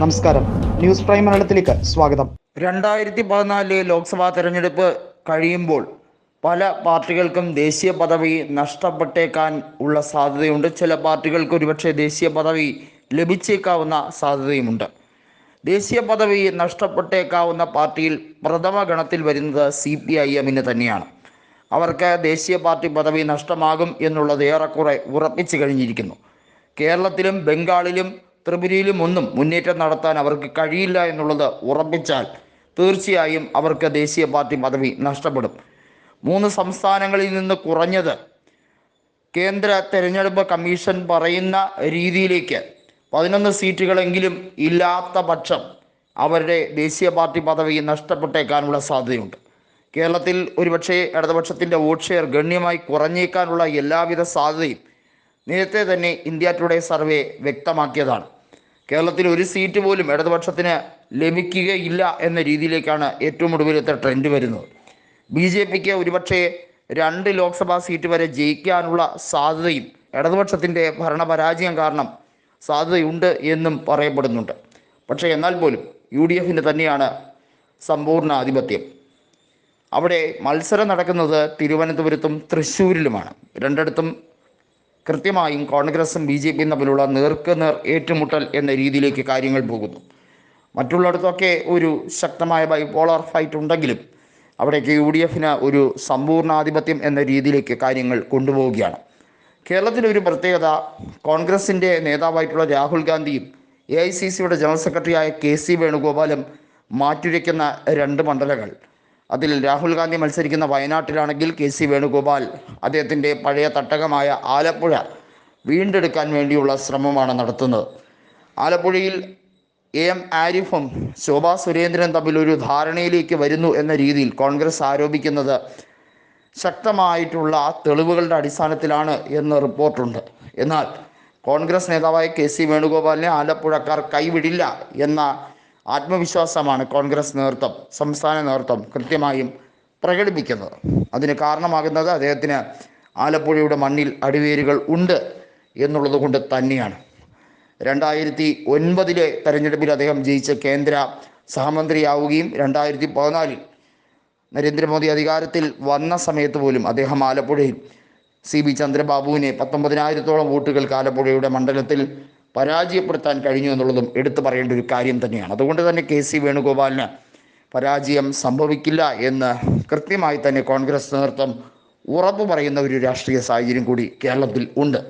നമസ്കാരം. News prime മലയാളത്തിലേക്ക് സ്വാഗതം. രണ്ടായിരത്തി പതിനാലിലെ ലോക്സഭാ തെരഞ്ഞെടുപ്പ് കഴിയുമ്പോൾ പല പാർട്ടികൾക്കും ദേശീയ പദവി നഷ്ടപ്പെട്ടേക്കാൻ ഉള്ള സാധ്യതയുണ്ട്. ചില പാർട്ടികൾക്ക് ഒരുപക്ഷെ ദേശീയ പദവി ലഭിച്ചേക്കാവുന്ന സാധ്യതയുമുണ്ട്. ദേശീയ പദവി നഷ്ടപ്പെട്ടേക്കാവുന്ന പാർട്ടിയിൽ പ്രഥമ ഗണത്തിൽ വരുന്നത് സി പി ഐ എമ്മിന് തന്നെയാണ്. അവർക്ക് ദേശീയ പാർട്ടി പദവി നഷ്ടമാകും എന്നുള്ളത് ഏറെക്കുറെ ഉറപ്പിച്ചു കഴിഞ്ഞിരിക്കുന്നു. കേരളത്തിലും ബംഗാളിലും ത്രിപുരയിലും ഒന്നും മുന്നേറ്റം നടത്താൻ അവർക്ക് കഴിയില്ല എന്നുള്ളത് ഉറപ്പിച്ചാൽ തീർച്ചയായും അവർക്ക് ദേശീയ പാർട്ടി പദവി നഷ്ടപ്പെടും. മൂന്ന് സംസ്ഥാനങ്ങളിൽ നിന്ന് കുറഞ്ഞത് കേന്ദ്ര തെരഞ്ഞെടുപ്പ് കമ്മീഷൻ പറയുന്ന രീതിയിലേക്ക് പതിനൊന്ന് സീറ്റുകളെങ്കിലും ഇല്ലാത്ത പക്ഷം അവരുടെ ദേശീയ പാർട്ടി പദവി നഷ്ടപ്പെട്ടേക്കാനുള്ള സാധ്യതയുണ്ട്. കേരളത്തിൽ ഒരുപക്ഷെ ഇടതുപക്ഷത്തിന്റെ വോട്ട് ഷെയർ ഗണ്യമായി കുറഞ്ഞേക്കാനുള്ള എല്ലാവിധ സാധ്യതയും നേരത്തെ തന്നെ ഇന്ത്യ ടുഡേ സർവേ വ്യക്തമാക്കിയതാണ്. കേരളത്തിൽ ഒരു സീറ്റ് പോലും ഇടതുപക്ഷത്തിന് ലഭിക്കുകയില്ല എന്ന രീതിയിലേക്കാണ് ഏറ്റവും ഒടുവിലത്തെ ട്രെൻഡ് വരുന്നത്. ബി ജെ പിക്ക് ഒരുപക്ഷെ രണ്ട് ലോക്സഭാ സീറ്റ് വരെ ജയിക്കാനുള്ള സാധ്യതയും ഇടതുപക്ഷത്തിന്റെ ഭരണപരാജയം കാരണം സാധ്യതയുണ്ട് എന്നും പറയപ്പെടുന്നുണ്ട്. പക്ഷേ എന്നാൽ പോലും യു ഡി എഫിന് തന്നെയാണ് സമ്പൂർണ ആധിപത്യം. അവിടെ മത്സരം നടക്കുന്നത് തിരുവനന്തപുരത്തും തൃശ്ശൂരിലുമാണ്. രണ്ടിടത്തും കൃത്യമായും കോൺഗ്രസും ബി ജെ പിയും തമ്മിലുള്ള നേർക്കുനേർ ഏറ്റുമുട്ടൽ എന്ന രീതിയിലേക്ക് കാര്യങ്ങൾ പോകുന്നു. മറ്റുള്ളിടത്തൊക്കെ ഒരു ശക്തമായ ബൈപോളർ ഫൈറ്റ് ഉണ്ടെങ്കിലും അവിടേക്ക് യു ഡി എഫിന് ഒരു സമ്പൂർണാധിപത്യം എന്ന രീതിയിലേക്ക് കാര്യങ്ങൾ കൊണ്ടുപോവുകയാണ്. കേരളത്തിലൊരു പ്രത്യേകത കോൺഗ്രസിന്റെ നേതാവായിട്ടുള്ള രാഹുൽ ഗാന്ധിയും എ ഐ സി സിയുടെ ജനറൽ സെക്രട്ടറിയായ കെ സി വേണുഗോപാലും മാറ്റുരയ്ക്കുന്ന രണ്ട് മണ്ഡലങ്ങൾ. അതിൽ രാഹുൽ ഗാന്ധി മത്സരിക്കുന്ന വയനാട്ടിലാണെങ്കിൽ കെ സി വേണുഗോപാൽ അദ്ദേഹത്തിന്റെ പഴയ തട്ടകമായ ആലപ്പുഴ വീണ്ടെടുക്കാൻ വേണ്ടിയുള്ള ശ്രമമാണ് നടത്തുന്നത്. ആലപ്പുഴയിൽ എ എം ആരിഫും ശോഭാ സുരേന്ദ്രൻ തമ്മിൽ ഒരു ധാരണയിലേക്ക് വരുന്നു എന്ന രീതിയിൽ കോൺഗ്രസ് ആരോപിക്കുന്നത് ശക്തമായിട്ടുള്ള തെളിവുകളുടെ അടിസ്ഥാനത്തിലാണ് എന്ന് റിപ്പോർട്ടുണ്ട്. എന്നാൽ കോൺഗ്രസ് നേതാവായ കെ സി വേണുഗോപാലിനെ ആലപ്പുഴക്കാർ കൈവിടില്ല എന്ന ആത്മവിശ്വാസമാണ് കോൺഗ്രസ് നേതൃത്വം സംസ്ഥാന നേതൃത്വം കൃത്യമായും പ്രകടിപ്പിക്കുന്നത്. അതിന് കാരണമാകുന്നത് അദ്ദേഹത്തിന് ആലപ്പുഴയുടെ മണ്ണിൽ അടിവേരുകൾ ഉണ്ട് എന്നുള്ളത് കൊണ്ട് തന്നെയാണ്. രണ്ടായിരത്തി ഒൻപതിലെ തെരഞ്ഞെടുപ്പിൽ അദ്ദേഹം ജയിച്ച കേന്ദ്ര സഹമന്ത്രിയാവുകയും രണ്ടായിരത്തി പതിനാലിൽ നരേന്ദ്രമോദി അധികാരത്തിൽ വന്ന സമയത്ത് പോലും അദ്ദേഹം ആലപ്പുഴയിൽ സി ബി ചന്ദ്രബാബുവിനെ പത്തൊമ്പതിനായിരത്തോളം വോട്ടുകൾക്ക് ആലപ്പുഴയുടെ മണ്ഡലത്തിൽ പരാജയപ്പെടുത്താൻ കഴിഞ്ഞു എന്നുള്ളതും എടുത്തു പറയേണ്ട ഒരു കാര്യം തന്നെയാണ്. അതുകൊണ്ട് തന്നെ കെ സി വേണുഗോപാലിന് പരാജയം സംഭവിക്കില്ല എന്ന് കൃത്യമായി തന്നെ കോൺഗ്രസ് നേതൃത്വം ഉറപ്പു പറയുന്ന ഒരു രാഷ്ട്രീയ സാഹചര്യം കൂടി കേരളത്തിൽ ഉണ്ട്.